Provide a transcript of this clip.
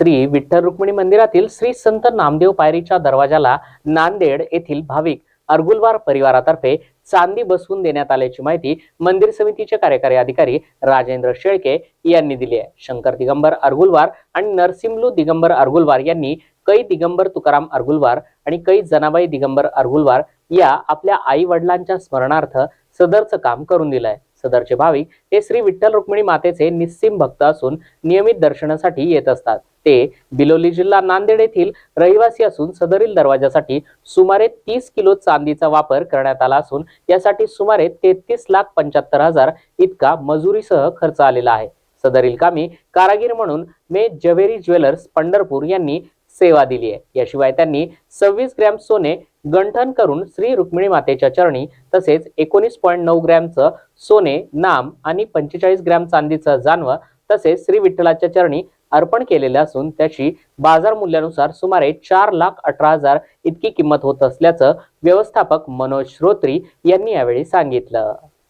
श्री विठ्ठल रुक्मिणी मंदिरातील श्री संत नामदेव पायरीच्या दरवाजाला नांदेड येथील भाविक अर्गुलवार परिवारातर्फे चांदी बसवून देण्यात आल्याची माहिती मंदिर समितीचे कार्यकारी अधिकारी राजेंद्र शेळके यांनी दिली आहे. शंकर दिगंबर अर्गुलवार आणि नरसिंहलू दिगंबर अर्गुलवार यांनी कै दिगंबर तुकाराम अर्गुलवार आणि कै जनाबाई दिगंबर अर्गुलवार या आपल्या आई वडिलांच्या स्मरणार्थ सदरचं काम करून दिलंय. सदरचे भाविक हे श्री विठ्ठल रुक्मिणी मातेचे निस्सिम भक्त असून नियमित दर्शनासाठी येत असतात. ते बिलोली जिल्हा नांदेड येथील रहिवासी असून सदरील दरवाजासाठी सुमारे तीस किलो चांदीचा वापर करण्यात आला असून यासाठी सुमारे तेहतीस लाख पंच्याहत्तर हजार इतका मजुरीसह खर्च आलेला आहे. सदरील कामी कारागीर म्हणून मे जवेरी ज्वेलर्स पंढरपूर यांनी सेवा दिली आहे. याशिवाय त्यांनी सव्वीस ग्रॅम सोने गंठन करून श्री रुक्मिणी मातेच्या चरणी तसेच एकोणीस पॉईंट नऊ ग्रॅमचं सोने नाम आणि पंचेचाळीस ग्रॅम चांदीचं जानवं तसेच श्री विठ्ठलाच्या चरणी अर्पण केलेले असून त्याची बाजार मूल्यानुसार सुमारे चार लाख अठरा हजार इतकी किंमत होत असल्याचं व्यवस्थापक मनोज श्रोत्री यांनी यावेळी सांगितलं.